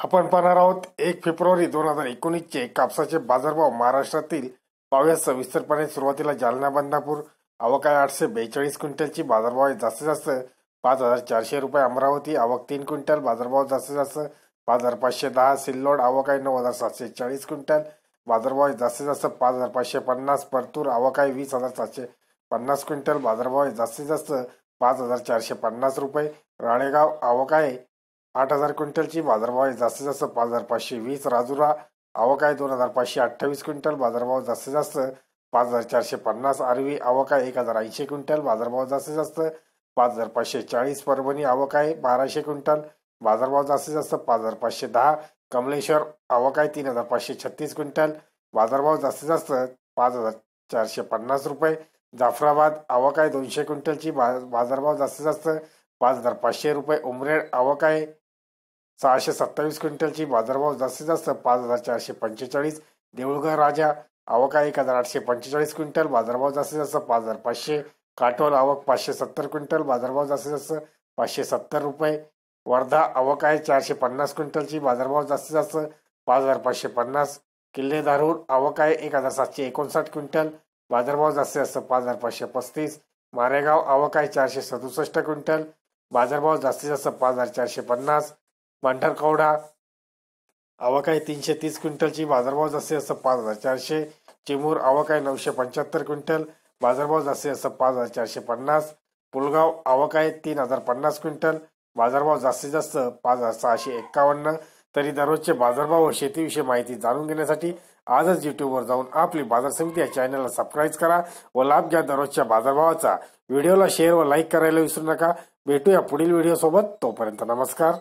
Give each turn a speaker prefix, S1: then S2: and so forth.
S1: आपण पाहणार आहोत एक फेब्रुवारी दोन हजार एकोणीसचे कापसाचे बाजारभाव महाराष्ट्रातील पाहूया सविस्तरपणे सुरुवातीला जालना बंदापूर आवक आहे आठशे बेचाळीस क्विंटलची बाजारभाव आहे जास्तीत जास्त पाच हजार चारशे रुपये अमरावती आवक तीन क्विंटल बाजारभाव जास्तीत जास्त पाच हजार पाचशे दहा सिल्लोड आवक आहे नऊ हजार सातशे चाळीस क्विंटल बाजारभाव आहे जास्तीत जास्त पाच हजार पाचशे पन्नास परतूर आवक आहे वीस हजार सातशे पन्नास क्विंटल बाजारभाव आहे जास्तीत जास्त पाच हजार चारशे पन्नास रुपये राळेगाव आवक आहे आठ हजार क्विंटलची बाजारभाव आहे जास्तीत जास्त पाच हजार पाचशे वीस. राजुरा आवक आहे दोन हजार पाचशे अठ्ठावीस क्विंटल. बाजारभाव जास्तीत जास्त पाच हजार चारशे पन्नास. आरवी आवक आहे एक हजार ऐंशी क्विंटल. बाजारभाव जास्तीत जास्त पाच हजार पाचशे चाळीस. परभणी आवक आहे बाराशे क्विंटल. बाजारभाव जास्तीत जास्त पाच हजार पाचशे दहा. कमलेश्वर आवक आहे तीन हजार पाचशे छत्तीस क्विंटल. बाजारभाव जास्तीत जास्त पाच हजार चारशे पन्नास रुपये. जाफराबाद आवक आहे दोनशे क्विंटलची बाजारभाव जास्तीत जास्त पाच हजार पाचशे रुपये. उमरेड आवक आहे सहाशे सत्तावीस क्विंटलची बाजारभाव जास्तीत जास्त पाच हजार चारशे पंचेचाळीस. देऊळघर राजा आवक आहे एक हजार आठशे पंचेचाळीस क्विंटल बाजारभाव जास्तीत जास्त पाच हजार पाचशे. काटोल आवक पाचशे सत्तर क्विंटल बाजारभाव जास्तीत जास्त पाचशे सत्तर रुपये. वर्धा आवक आहे चारशे पन्नास क्विंटलची बाजारभाव जास्तीत जास्त पाच हजार पाचशे पन्नास. किल्ले धारूर आवक आहे एक हजार सातशे एकोणसाठ क्विंटल बाजारभाव जास्तीत जास्त पाच हजार पाचशे पस्तीस. मारेगाव आवक आहे चारशे सदुसष्ट क्विंटल बाजारभाव जास्तीत जास्त पाच हजार चारशे पन्नास. कवडा. आवक आहे तीनशे तीस क्विंटलची बाजारभाव जास्तीत जास्त पाच हजार चारशे. चिमूर आवक आहे नऊशे पंच्याहत्तर क्विंटल. बाजारभाव जास्तीत जास्त पाच हजार चारशे पन्नास. पुलगाव आवक आहे तीन हजार पन्नास क्विंटल. बाजारभाव जास्तीत जास्त पाच हजार सहाशे एक्कावन्न तरी दररोजचे बाजारभाव व शेतीविषयी माहिती जाणून घेण्यासाठी आजच युट्यूबवर जाऊन आपली बाजार समिती या चॅनलला सबस्क्राईब करा व लाभ घ्या दररोजच्या बाजारभावाचा. व्हिडिओला शेअर व लाईक करायला विसरू नका. भेटूया पुढील व्हिडिओ सोबत. तोपर्यंत नमस्कार.